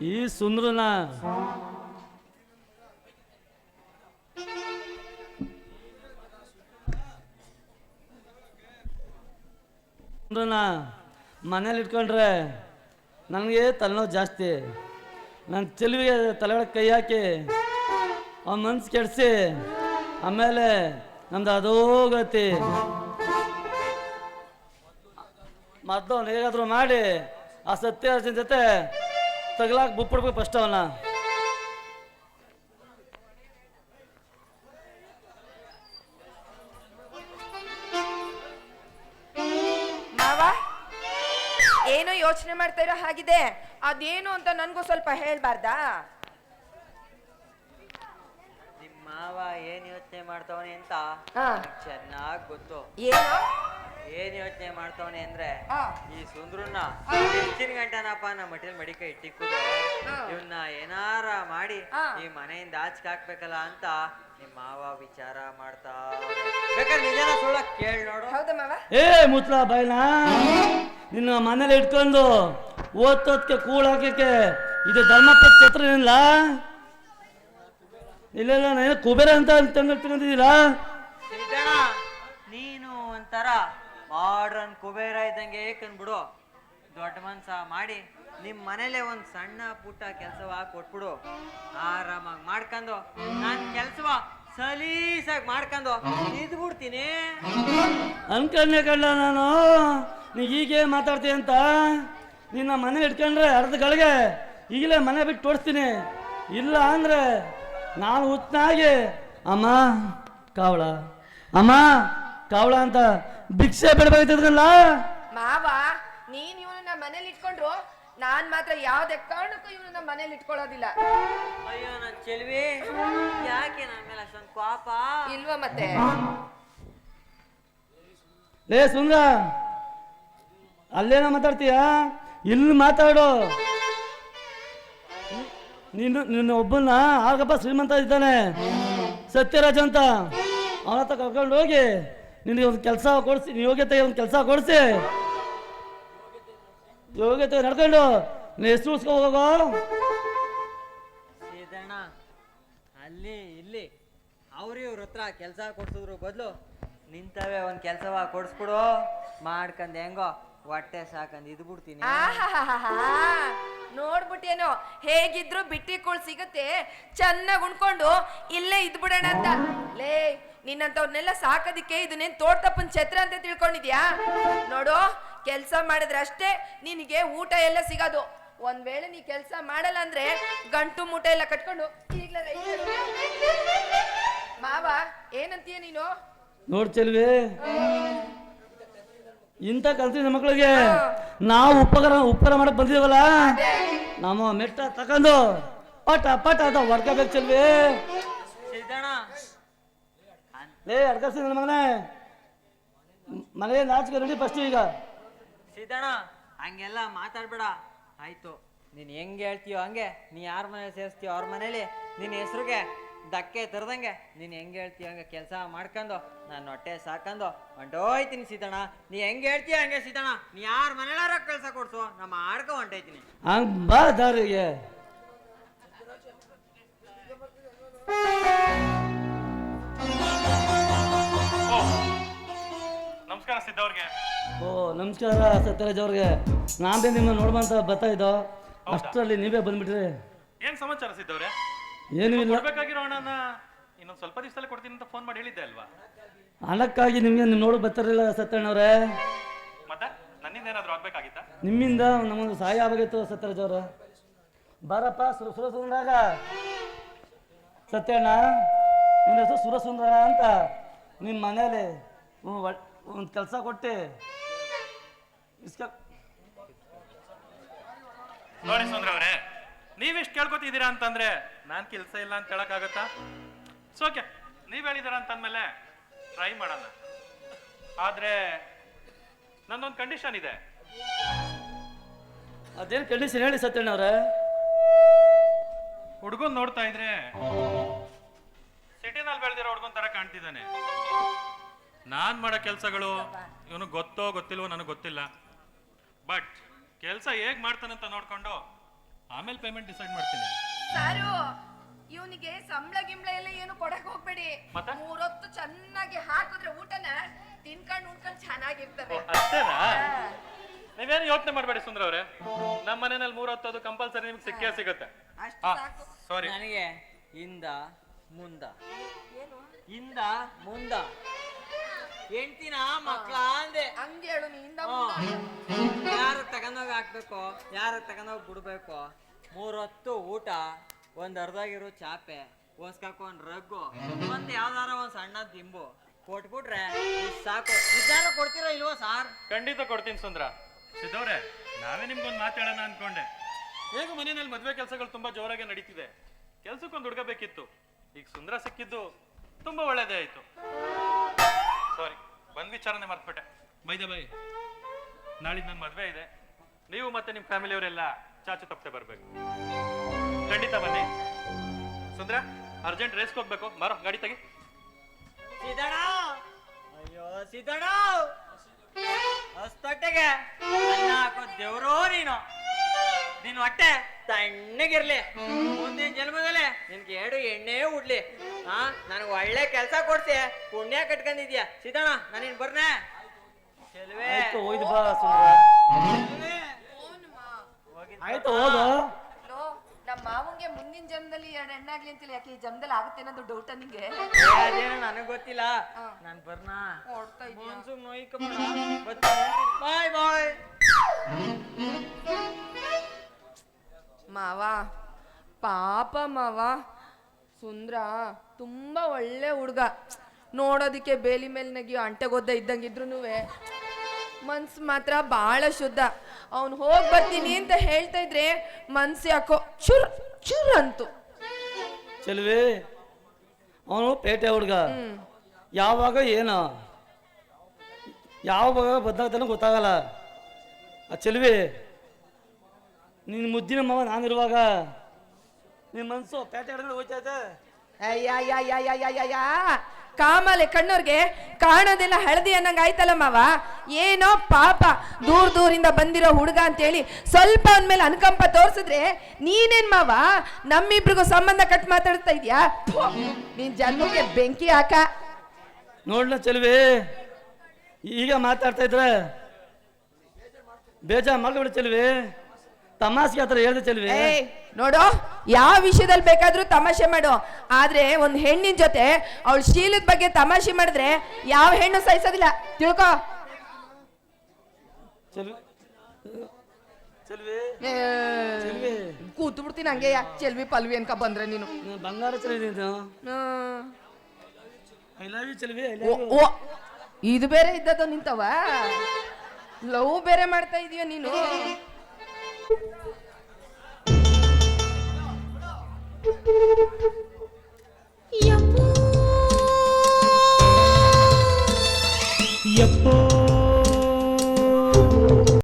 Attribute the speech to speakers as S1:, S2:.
S1: ಈ ಸುಂದ್ರನ ಸುಂದ್ರನ ಮನೇಲಿ ಇಟ್ಕೊಂಡ್ರೆ ನನಗೆ ತಲೆನೋವು ಜಾಸ್ತಿ. ನನ್ನ ಚೆಲುವಿಗೆ ತಲೆಗಳ ಕೈ ಹಾಕಿ ಅವನ ಮನ್ಸು ಕೆಡಿಸಿ ಆಮೇಲೆ ನಮ್ದು ಅದೋ ಗತಿ ಮೊದಲು ಹೇಗಾದ್ರೂ ಮಾಡಿ ಆ ಸತ್ಯ ಜೊತೆ ತಗಲಾಕ್ ಬುಕ್ಬಿಡ್ಬೇಕು ಫಸ್ಟ್ ಅವನ
S2: ಮಾವ ಏನೋ ಯೋಚನೆ ಮಾಡ್ತಾ ಇರೋ ಹಾಗಿದೆ? ಅದೇನು ಅಂತ ನನ್ಗೂ ಸ್ವಲ್ಪ ಹೇಳ್ಬಾರ್ದಾ?
S3: ನಿಮ್ಮ ಮಾವ ಏನ್ ಯೋಚನೆ ಮಾಡ್ತಾವನೆ ಅಂತ
S2: ಹಾ.
S3: ಚೆನ್ನಾಗ್ ಗೊತ್ತು.
S2: ಏನು?
S3: ಏನ್ ಯೋಚನೆ ಮಾಡ್ತಾವನೆ ಅಂದ್ರೆ ಈ ಸುಂದ್ರನ್ನ ಹೆಚ್ಚಿನ ಗಂಟನಪ್ಪ ನಮ್ಮ ಮಟಿಲ್ ಮಡಿಕ ಇಟ್ಟಿಕ್ಕುದು.
S2: ಆ.
S3: ಇವನ್ನ ಏನಾರ ಮಾಡಿ ಈ ಮನೆಯಿಂದ ಆಚೆ ಹಾಕ್ಬೇಕಲ್ಲ ಅಂತ ನಿಮ್ಮ ಮಾವ ವಿಚಾರ ಮಾಡ್ತಾ. ಬೇಕಾದ್ರೆ ನಿಜನ ಸುಳ್ಳ ಕೇಳ್ ನೋಡು.
S2: ಹೌದಾ ಮಾವ?
S1: ಏ ಮುತ್ಲ ಬಾಯ್ನ ನಿನ್ನ ಮನೇಲಿ ಇಟ್ಕೊಂಡು ಓದ್ತೋದ್ಕೆ ಕೂಳ್ ಹಾಕಕ್ಕೆ ಇದು ಧರ್ಮಪ್ಪ ಛತ್ರ ಏನಿಲ್ಲ? ಇಲ್ಲ ಇಲ್ಲ ನಾನು ಕುಬೇರ ಅಂತ
S3: ಸಿದ್ದಣ್ಣ ನೀನು ಒಂಥರ ಮಾಡ್ರನ್ ಕುಬೇರ ಇದ್ದಂಗೆ ಬಿಡು. ದೊಡ್ಡ ಮನ್ಸ ಮಾಡಿ ನಿಮ್ ಮನೇಲೆ ಒಂದ್ ಸಣ್ಣ ಪುಟ್ಟ ಕೆಲ್ಸವ ಕೊಟ್ಬಿಡು. ಆರಾಮಾಗಿ ಮಾಡ್ಕೊಂಡು ನಾನ್ ಕೆಲ್ಸವ ಸಲೀಸಾಗಿ ಮಾಡ್ಕೊಂಡು ಇದ್ಬಿಡ್ತೀನಿ
S1: ಅನ್ಕೊಂಡೆ ಕಂಡ ನಾನು, ನೀ ಹೀಗೆ ಮಾತಾಡ್ತೀಯ ಅಂತ. ನಿನ್ನ ಮನೆ ಇಟ್ಕೊಂಡ್ರೆ ಅರ್ಧ ಗಳಿಗೆ ಈಗಲೇ ಮನೆ ಬಿಟ್ಟು ತೋರಿಸ್ತೀನಿ ಇಲ್ಲ ಅಂದ್ರೆ ನಾನು ಹುಚ್ಚನಾಗಿ ಅಮ್ಮ, ಕಾವಳ. ಅಮ್ಮ, ಕಾವಳ ಅಂತ ಭಿಕ್ಷೆ ಬಿಡ್ಬೇಕಾಗ್ತದಲ್ಲ
S2: ಮಾವ ನೀನ್ ನಮ್ಮ ಮನೇಲಿ ಇಟ್ಕೊಂಡ್ರು ನಾನ್ ಮಾತ್ರ ಯಾವ್ದೇ ಕಾರಣಕ್ಕೂ ನಮ್ಮ ಮನೇಲಿ ಇಟ್ಕೊಳ್ಳೋದಿಲ್ಲ.
S3: ಅಯ್ಯೋ ನನ್ ಚೆಲ್ವಿ. ಯಾಕೆ ನನ್ನ ಮೇಲೆ ಅಷ್ಟೊಂದು ಕೋಪ?
S2: ಇಲ್ವಾ ಮತ್ತೆ?
S1: ಲೇ ಸುಂದ್ರ ಅಲ್ಲೇನ ಮಾತಾಡ್ತೀಯ? ಇಲ್ಲಿ ಮಾತಾಡು. ನೀನು ನಿನ್ನ ಒಬ್ಬನ ಆಗಪ್ಪ ಶ್ರೀಮಂತ ಇದ್ದಾನೆ. ಸತ್ಯರಾಜ್ ಅಂತ. ಅವನ ಹತ್ರ ಕರ್ಕೊಂಡು ಹೋಗಿ ನಿನಗೆ ಒಂದು ಕೆಲಸ ಕೊಡಿಸಿ ಯೋಗ್ಯತೆ ಒಂದು ಕೆಲಸ ಕೊಡಿಸಿ. ಯೋಗ್ಯತೆ ನಡ್ಕೊಂಡು ನೀನು ಎಷ್ಟು ಉಳ್ಸ್ಕೊ ಹೋಗೋ
S3: ಸೀದಣ್ಣ ಅಲ್ಲಿ ಇಲ್ಲಿ. ಅವ್ರಿ ಇವ್ರ ಹತ್ರ ಕೆಲಸ ಕೊಡ್ಸಿದ್ರು ಬದಲು ನಿಂತವೆ ಒಂದು ಕೆಲ್ಸವ ಕೊಡ್ಸ್ಬಿಡು. ಮಾಡ್ಕಂದ್ ಹೆಂಗೋ ಹೊಟ್ಟೆ ಸಾಕಂದು ಇದ್ ಬಿಡ್ತೀನಿ
S2: ಆಹಾಹಾಹಾ. ನೋಡ್ಬಿಟ್ಟೇನೋ ಹೇಗಿದ್ರು ಬಿಟ್ಟಿ ಕೂಳ್ ಸಿಗುತ್ತೆ. ಚೆನ್ನಾಗಿ ಉಣ್ಕೊಂಡು ಇಲ್ಲೇ ಇದ್ಬಿಡೋಣ ಅಂತ. ಲೇ ನಿನ್ನಂತವ್ರನ್ನೆಲ್ಲ ಸಾಕೋದಿಕ್ಕೆ ಇದನ್ನೇನ್ ತೋಟಪ್ಪನ್ ಛತ್ರ ಅಂತ ತಿಳ್ಕೊಂಡಿದ್ಯಾ? ನೋಡು ಕೆಲಸ ಮಾಡಿದ್ರೆ ಅಷ್ಟೇ ನಿನಗೆ ಊಟ ಎಲ್ಲ ಸಿಗೋದು. ಒಂದ್ ವೇಳೆ ನೀ ಕೆಲಸ ಮಾಡಲ್ಲ ಅಂದ್ರೆ ಗಂಟು ಮೂಟ ಎಲ್ಲ ಕಟ್ಕೊಂಡು ಮಾವ ಏನಂತೀಯ ನೀನು?
S1: ನೋಡ್ ಚೆಲ್ವೇ. ಇಂಥ ಕಲ್ತಿನ ಮಕ್ಕಳಿಗೆ ನಾವು ಉಪಕಾರ ಉಪಕಾರ ಮಾಡಕ್ ಬಂದಿದ್ದೀವಲ್ಲ? ನಮ್ಮ ಮೆಟ್ಟ ತಕೊಂಡು ಪಟ ಪಟ ಅಂತ ಹೊಡ್ಕೋಬೇಕು ಚೆಲ್ವಿ. ಲೇ ಮಗನೇ? ಮನೆಯ ನಾಚಿಕೆ ರೆಡಿ ಫಸ್ಟ್ ಈಗ.
S3: ಸೀದಣ್ಣ ಹಂಗೆಲ್ಲ ಮಾತಾಡ್ಬೇಡ. ಆಯ್ತು. ನೀನ್ ಹೆಂಗ್ ಹೇಳ್ತೀಯೋ ಹಂಗೆ ನೀ ಯಾರ ಮನೇಲಿ ಸೇರಿಸ್ತೀಯೋ ಅವ್ರ ಮನೇಲಿ ನಿನ್ನ ಹೆಸ್ರಿಗೆ. ಧಕ್ಕೆ ತರದಂಗೆ ನೀನು ಹೆಂಗೆ ಹೇಳ್ತೀಯ ಹಂಗೆ ಕೆಲಸ ಮಾಡ್ಕೊಂಡು ನಾನು ಹೊಟ್ಟೆ ಸಾಕಂದು ಹೊಂಟೋಯ್ತೀನಿ ಸೀತಣ್ಣ. ನೀ ಹೆಂಗೆ ಹೇಳ್ತೀಯ ಹಂಗೆ ಸೀತಣ್ಣ. ನೀ ಯಾರ ಮನೇಲಾರ ಕೆಲಸ ಕೊಡ್ಸು ನಮ್ಮ ಆಡ್ಕೊ ಹೊಂಟೈತೀನಿ.
S1: ಹಂಗ್ ಬಾ ದಾರಿಗೆ
S4: ನಮಸ್ಕಾರ ಸಿದ್ದವ್ರಿಗೆ.
S1: ಓ ನಮಸ್ಕಾರ ಸತ್ಯರಾಜ್ ಅವ್ರಿಗೆ ನಾನೇ ನಿಮ್ಮ ನೋಡ್ಬಂತ ಬರ್ತಾ ಇದ್ದೋ. ಅಷ್ಟರಲ್ಲಿ ನೀವೇ ಬಂದ್ಬಿಟ್ರಿ.
S4: ಏನ್ ಸಮಾಚಾರ ಸಿದ್ದವ್ರೆ?
S1: ಏನೂ ಇಲ್ಲ.
S4: ಕೊಡ್ಬೇಕಾಗಿರೋ ಹಣನ ಇನ್ನೊಂದ್ ಸ್ವಲ್ಪ ದಿವಸದಲ್ಲಿ ಕೊಡ್ತೀನಿ ಅಂತ ಫೋನ್ ಮಾಡಿ ಹೇಳಿದ್ದೆ ಅಲ್ವಾ?
S1: ಹಣಕ್ಕಾಗಿ ನಿಮಗೆ ನೀವು ನೋಡಿ ಬರ್ತಾರಲ್ಲ ಸತ್ಯಣ್ಣವ್ರೆ
S4: ಮತ್ತೆ? ನನ್ನಿಂದ ಏನಾದ್ರು ಆಗ್ಬೇಕಾಗಿತ್ತಾ?
S1: ನಿಮ್ಮಿಂದ ನಮ್ಮ ಸಹಾಯ ಆಗಬೇಕು ಸತ್ಯರಾಜ್ ಅವರು. ಬಾರಪ್ಪ ಸುರ ಸುರಸುಂದ್ರಾಗ ಸತ್ಯಣ್ಣ ನಿನ್ನ ಹೆಸರು ಸುರಸುಂದರ ಅಂತ ನಿಮ್ಮ ಮನೇಲಿ ಒಂದು ಕೆಲಸ ಕೊಟ್ಟು ಇಸ್ಕ
S4: ನೋಡಿ ಸುಂದ್ರ ನೀವಿಷ್ಟು ಕೇಳ್ಕೊತಿದ್ದೀರಾ ಅಂತಂದ್ರೆ ನಾನು ಕೆಲಸ ಇಲ್ಲ ಅಂತ ಹೇಳಕ್ಕಾಗತ್ತಾ? ಓಕೆ ನೀವ್ ಹೇಳಿದಾರ ಅಂತಂದ್ಮೇಲೆ ಟ್ರೈ ಮಾಡೋಣ. ಆದ್ರೆ ನಂದೊಂದು ಕಂಡೀಷನ್ ಇದೆ.
S1: ಅದೇನು ಕಂಡೀಷನ್ ಹೇಳಿ ಸತ್ಯಣ್ಣ ಅವ್ರೆ?
S4: ಹುಡುಗನ್ ನೋಡ್ತಾ ಇದ್ರೆ ಸಿಟಿನಲ್ಲಿ ಬೆಳೆದಿರೋ ಹುಡುಗನ್ ತರ ಕಾಣ್ತಿದ್ದಾನೆ. ನಾನ್ ಮಾಡೋ ಕೆಲಸಗಳು ಇವನು ಗೊತ್ತೋ ಗೊತ್ತಿಲ್ವೋ ನನಗೆ ಗೊತ್ತಿಲ್ಲ. ಬಟ್ ಕೆಲಸ ಹೇಗ್ ಮಾಡ್ತಾನಂತ ನೋಡ್ಕೊಂಡು ಆಮೇಲೆ ಪೇಮೆಂಟ್ ಡಿಸೈಡ್ ಮಾಡ್ತೀನಿ.
S2: ಸಾರು ಇವನಿಗೆ ಸಂಬಳ ಗಿಂಬಳ ಎಲ್ಲ ಏನು ಕೊಡಕ್ ಹೋಗ್ಬೇಡಿ.
S4: ಮತ್ತೆ?
S2: ಮೂರೊತ್ತು ಚೆನ್ನಾಗಿ ಹಾಕಿದ್ರೆ ಊಟನ ತಿನ್ಕೊಂಡ್ ಉಣ್ಕೊಂಡ್ ಚೆನ್ನಾಗಿರ್ತದೆ.
S4: ಅಷ್ಟೇನಾ? ನೀವೇನು ಯೋಚನೆ ಮಾಡಬೇಡಿ ಸುಂದ್ರ ಅವರೇ. ನಮ್ಮ ಮನೆಯಲ್ಲಿ ಮೂರ್ ಹೊತ್ತು ಅದು ಕಂಪಲ್ಸರಿ ನಿಮ್ಗೆ ಸಿಕ್ಕೇ ಸಿಗುತ್ತೆ.
S2: ಅಷ್ಟು ಸಾಕು.
S4: ಸಾರಿ
S3: ನನಗೆ ಇಂದ ಮುಂದ.
S2: ಏನು?
S3: ಇಂದ ಮುಂದ. ಹೆಂಡ್ತಿನ ಮಕ್ಳ ಅಂದೆ.
S2: ಹಂಗೆ ಹೇಳು ನೀಂದ
S3: ಯಾರು ತಗೊಂಡೋಗಿ ಹಾಕ್ಬೇಕು? ಯಾರು ತಗೊಂಡೋಗಿ ಬಿಡ್ಬೇಕು? ಮೂರೊತ್ತು ಊಟ, ಒಂದ್ ಅರ್ಧಾಗಿರೋ ಚಾಪೆ ಒನ್ಸ್ಕಾಕು ಒಂದ್ ರಗ್ಗು, ಒಂದ್ ಯಾವ್ದಾರ ಒಂದ್ ಸಣ್ಣ ದಿಂಬು ಕೊಟ್ಬಿಟ್ರೆ ಸಾಕು. ಇದ್ದಾರ ಕೊಡ್ತೀರಾ ಇಲ್ವಾ ಸಾರ್?
S4: ಖಂಡಿತ ಕೊಡ್ತೀನಿ ಸುಂದ್ರ. ಸಿದ್ದವ್ರೆ, ನಾವೇ ನಿಮ್ಗೊಂದು ಮಾತಾಡೋಣ ಅನ್ಕೊಂಡೆ. ಹೇಗೂ ಮನೆಯಲ್ಲಿ ಮದ್ವೆ ಕೆಲಸಗಳು ತುಂಬಾ ಜೋರಾಗಿ ನಡೀತಿದೆ. ಕೆಲ್ಸಕ್ಕೊಂದು ಹುಡುಗ ಬೇಕಿತ್ತು ಈಗ ಸುಂದ್ರ ಸಿಕ್ಕಿದ್ದು ತುಂಬಾ ಒಳ್ಳೇದೇ ಆಯ್ತು. ಸಾರಿ ಬಂದ್ ವಿಚಾರನೆ ಮರ್ತ್ಬಿಟ್ಟೆ ಬೈದ ಬೈ ನಾಳಿದ್ ನನ್ನ ಮದ್ವೆ ಇದೆ. ನೀವು ಮತ್ತೆ ನಿಮ್ಮ ಫ್ಯಾಮಿಲಿಯವರೆಲ್ಲ ಚಾಚು ತಪ್ಪದೆ ಬರ್ಬೇಕು. ಖಂಡಿತ ಬನ್ನಿ. ಸುಂದ್ರ ಅರ್ಜೆಂಟ್ ರೇಸ್ ಹೋಗ್ಬೇಕು. ಮಾರೋ ಗಾಡಿ ತೆಗಿ.
S3: ಸಿದ್ದಣ್ಣ! ಅಯ್ಯೋ ಸಿದ್ದಣ್ಣ! ಹೊಸ್ತೊಟ್ಟೆಗೆ ಅನ್ನ ಹಾಕೋ ದೇವ್ರೋ ನೀನು. ನಿನ್ ಹೊಟ್ಟೆ ತಣ್ಣಗಿರ್ಲಿ. ಮುಂದಿನ ಜನ್ಮದಲ್ಲಿ ನಿನ್ಗೆ ಎರಡು ಎಣ್ಣೆ ಉಡ್ಲಿ. ಹಾ ನನಗೆ ಒಳ್ಳೆ ಕೆಲಸ ಕೊಡ್ತಿ ಪುಣ್ಯ ಕಟ್ಕೊಂಡಿದ್ಯಾ. ಸಿದ್ದಣ್ಣ ನಾನೇನ್ ಬರ್ನೆ. ಚೆಲ್ವೆ
S1: ಆಯ್ತು ಹೋಯ್ದು ಬಾ ಸುಂದ್ರ. ಆಯ್ತು ಹೋದು
S2: ಲೋ ನಮ್ಮ ಮಾವಂಗೆ ಮುಂದಿನ ಜನ್ಮದಲ್ಲಿ ಎರಡು ಹೆಣ್ಣಾಗ್ಲಿ ಅಂತಿಲ್ಲ. ಯಾಕೆ ಈ ಜನ್ಮದಲ್ಲಿ ಆಗುತ್ತೆ ಅನ್ನೋದು ಡೌಟ್ ನಿಂಗೆ?
S3: ಅದೇನು ನನಗೆ ಗೊತ್ತಿಲ್ಲ. ನಾನ್ ಬರ್ನಾ?
S2: ಹೊಡ್ತಾ ಇದೀಯ
S3: ಮನ್ಸು ನೋಯ್ಕ ಬಾಯ್ ಬಾಯ್.
S2: ಮಾವ ಪಾಪ ಮಾವ. ಸುಂದ್ರ ತುಂಬಾ ಒಳ್ಳೆ ಹುಡುಗ. ನೋಡೋದಕ್ಕೆ ಬೇಲಿ ಮೇಲೆ ನಗಿಯೋ ಅಂಟೆಗೊದ್ದ ಇದ್ದಂಗಿದ್ರು ಮನ್ಸು ಮಾತ್ರ ಬಹಳ ಶುದ್ಧ. ಅವ್ನು ಹೋಗ್ ಬರ್ತೀನಿ ಅಂತ ಹೇಳ್ತಾ ಇದ್ರೆ ಮನ್ಸು ಯಾಕೋ ಚುರ್ ಚುರ್ ಅಂತು.
S1: ಚೆಲ್ವಿ ಅವನು ಪೇಟೆ ಹುಡುಗ. ಯಾವಾಗ ಏನ? ಯಾವಾಗ ಬದಲಾಗ್ತಾನೋ ಗೊತ್ತಾಗಲ್ಲ. ಆ ಚೆಲ್ವಿ ನಿನ್ನ ಮುದ್ದಿನ ಮಾವ ನಾನಿರುವಾಗ ನಿನ್ನ ಮನ್ಸು ಪೇಟೆ ಹುಡುಗ ಹೋಗ್ತೈತೆ
S2: ಅಯ್ಯ ಕಾಮಲೆ ಕಣ್ಣವ್ರಿಗೆ ಕಾಣೋದೆಲ್ಲ ಹಳದಿ ಅನ್ನಂಗ ಆಯ್ತಲ್ಲ ಮಾವ. ಏನೋ ಪಾಪ ದೂರ ದೂರಿಂದ ಬಂದಿರೋ ಹುಡುಗ ಅಂತೇಳಿ ಸ್ವಲ್ಪ ಅವನ ಮೇಲೆ ಅನುಕಂಪ ತೋರಿಸಿದ್ರೆ ನೀನೇನ್ ಮಾವ? ನಮ್ಮಿಬ್ರಿಗೂ ಸಂಬಂಧ ಕಟ್ ಮಾತಾಡ್ತಾ ಇದ್ಯಾ? ನೀನ್ ಜನ್ಮಕ್ಕೆ ಬೆಂಕಿ ಹಾಕ.
S1: ನೋಡ್ಲ ಚೆಲುವೆ ಈಗ ಮಾತಾಡ್ತಾ ಇದ್ರ ಬೇಜಾರು ಮಾಡ್ಬಿಡ ಚೆಲುವೆ. ತಮಾಷೆಗೆ ಆತರ ಹೇಳ್ದೆ ಚೆಲುವೆ.
S2: ನೋಡು ಯಾವ ವಿಷಯದಲ್ಲಿ ಬೇಕಾದ್ರೂ ತಮಾಷೆ ಮಾಡು. ಆದ್ರೆ ಒಂದ್ ಹೆಣ್ಣಿನ ಜೊತೆ ಅವಳ ಶೀಲದ ಬಗ್ಗೆ ತಮಾಷೆ ಮಾಡಿದ್ರೆ ಯಾವ ಹೆಣ್ಣು ಸಹಿಸೋದಿಲ್ಲ. ತಿಳ್ಕೊ. ಕೂತು ಬಿಡ್ತೀನಿ ಹಂಗೆ ಯಾಕೆ ಚೆಲ್ವಿ ಪಲ್ವಿ ಅನ್ಕ ಬಂದ್ರೆ ನೀನು.
S1: ಬಂಗಾರ ಐ ಲವ್ ಯು ಚೆಲ್ವಿ
S2: ಓ ಇದು ಬೇರೆ ಇದ್ದದ ನಿಂತವ? ಲವ್ ಬೇರೆ ಮಾಡ್ತಾ ಇದೀಯ ನೀನು? ಯಪ್ಪೋ.